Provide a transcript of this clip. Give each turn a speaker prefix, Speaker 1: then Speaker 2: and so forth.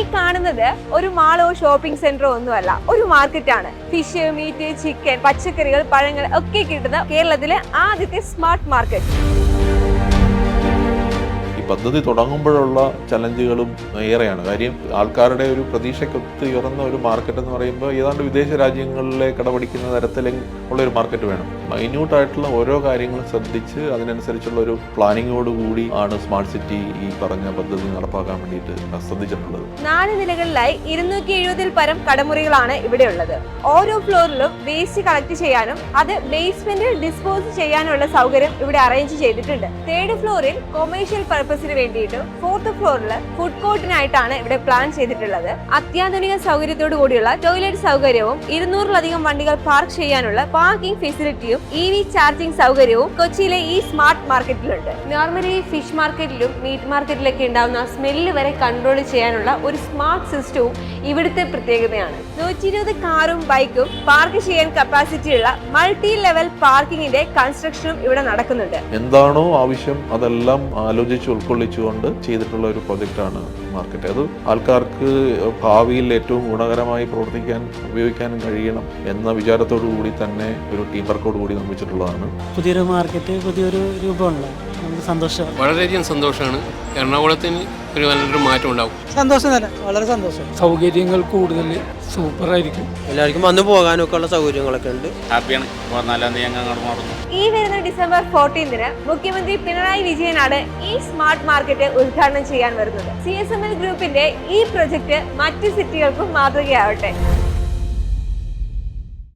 Speaker 1: ഈ കാണുന്നത് ഒരു മാളോ ഷോപ്പിംഗ് സെന്ററോ ഒന്നുമല്ല ഒരു മാർക്കറ്റാണ് ഫിഷ് മീറ്റ് ചിക്കൻ പച്ചക്കറികൾ പഴങ്ങൾ ഒക്കെ കിട്ടുന്ന കേരളത്തിലെ ആദ്യത്തെ സ്മാർട്ട് മാർക്കറ്റ്
Speaker 2: പദ്ധതി തുടങ്ങുമ്പോഴുള്ള ചലഞ്ചുകളും ഏറെയാണ്. കാര്യം ആൾക്കാരുടെ ഒരു പ്രതീക്ഷയ്ക്കൊത്ത് ഉയർന്ന ഒരു മാർക്കറ്റ് എന്ന് പറയുമ്പോൾ ഏതാണ്ട് വിദേശ രാജ്യങ്ങളിലെ കടപിടിക്കുന്ന തരത്തിൽ ഉള്ള ഒരു മാർക്കറ്റ് വേണം. മൈന്യൂട്ട് ആയിട്ടുള്ള ഓരോ കാര്യങ്ങളും ശ്രദ്ധിച്ച് അതിനനുസരിച്ചുള്ള ഒരു പ്ലാനിങ്ങോട് കൂടി ആണ് സ്മാർട്ട് സിറ്റി ഈ പറഞ്ഞ പദ്ധതി നടപ്പാക്കാൻ വേണ്ടിയിട്ട് ശ്രദ്ധിച്ചിട്ടുള്ളത്.
Speaker 1: നാല് നിലകളിലായി ഇരുന്നൂറ്റി എഴുപതിൽ പരം കടമുറികളാണ് ഇവിടെ ഉള്ളത് ഓരോ ഫ്ലോറിലും വേസ്റ്റ് കളക്ട് ചെയ്യാനും അത് ബേസ്മെന്റിൽ ഡിസ്പോസ് ചെയ്യാനുള്ള സൗകര്യം ഇവിടെ അറേഞ്ച് ചെയ്തിട്ടുണ്ട്. തേർഡ് ഫ്ലോറിൽ കൊമേഴ്ഷ്യൽ പർപ്പസിന് വേണ്ടിയിട്ടും ഫോർത്ത് ഫ്ലോറിൽ ഫുഡ് കോർട്ടിനായിട്ടാണ് ഇവിടെ പ്ലാൻ ചെയ്തിട്ടുള്ളത്. അത്യാധുനിക സൗകര്യത്തോടു കൂടിയുള്ള ടോയ്ലറ്റ് സൗകര്യവും ഇരുന്നൂറിലധികം വണ്ടികൾ പാർക്ക് ചെയ്യാനുള്ള പാർക്കിംഗ് ഫെസിലിറ്റിയും ഇ വി ചാർജിംഗ് സൗകര്യവും കൊച്ചിയിലെ ഈ സ്മാർട്ട് മാർക്കറ്റിലുണ്ട്. നോർമലി ഫിഷ് മാർക്കറ്റിലും മീറ്റ് മാർക്കറ്റിലൊക്കെ ഉണ്ടാവുന്ന സ്മെല്ല് വരെ കൺട്രോൾ ചെയ്യാനുള്ള ഒരു സ്മാർട്ട് സിസ്റ്റവും ഇവിടുത്തെ പ്രത്യേകതയാണ്. നൂറ്റി ഇരുപത് കാറും ബൈക്കും പാർക്ക് ചെയ്യാൻ കപ്പാസിറ്റി ഉള്ള മൾട്ടി ലെവൽ പാർക്കിങ്ങിന്റെ കൺസ്ട്രക്ഷനും ഇവിടെ നടക്കുന്നുണ്ട്.
Speaker 2: എന്താണോ ആവശ്യം അതെല്ലാം ആലോചിച്ച് ഉൾക്കൊള്ളിച്ചുകൊണ്ട് ചെയ്തിട്ടുള്ള ഒരു പ്രൊജക്റ്റാണ് മാർക്കറ്റ് അത് ആൾക്കാർക്ക് ഭാവിയിൽ ഏറ്റവും ഗുണകരമായി പ്രവർത്തിക്കാൻ ഉപയോഗിക്കാനും കഴിയണം എന്ന വിചാരത്തോടു കൂടി തന്നെ ഒരു ടീം വർക്കോട് കൂടി നിർമ്മിച്ചിട്ടുള്ളതാണ്.
Speaker 3: പുതിയൊരു മാർക്കറ്റ് പുതിയൊരു രൂപമുള്ള നമുക്ക് സന്തോഷം.
Speaker 4: വളരെയധികം സന്തോഷമാണ്. എറണാകുളത്തിന് ഒരു നല്ലൊരു മാറ്റം ഉണ്ടാവും.
Speaker 3: സന്തോഷം തന്നെ. വളരെ സന്തോഷം.
Speaker 5: സൗകര്യങ്ങൾ കൂടുതൽ സൂപ്പറായിരിക്കും.
Speaker 6: എല്ലാവർക്കും വന്നു പോകാനൊക്കെ ഉള്ള സൗകര്യങ്ങളൊക്കെ ഉണ്ട്.
Speaker 7: ഹാപ്പിയാണ്. നാലാം തീയതി അങ്ങോട്ട് മാറുന്നു.
Speaker 1: ഈ വരുന്ന ഡിസംബർ ഫോർട്ടീൻതിന് മുഖ്യമന്ത്രി പിണറായി വിജയനാണ് ഈ സ്മാർട്ട് മാർക്കറ്റ് ഉദ്ഘാടനം ചെയ്യാൻ വരുന്നത്. സി എസ് എം എൽ ഗ്രൂപ്പിന്റെ ഈ പ്രൊജക്ട് മറ്റ് സിറ്റികൾക്കും മാതൃകയാവട്ടെ.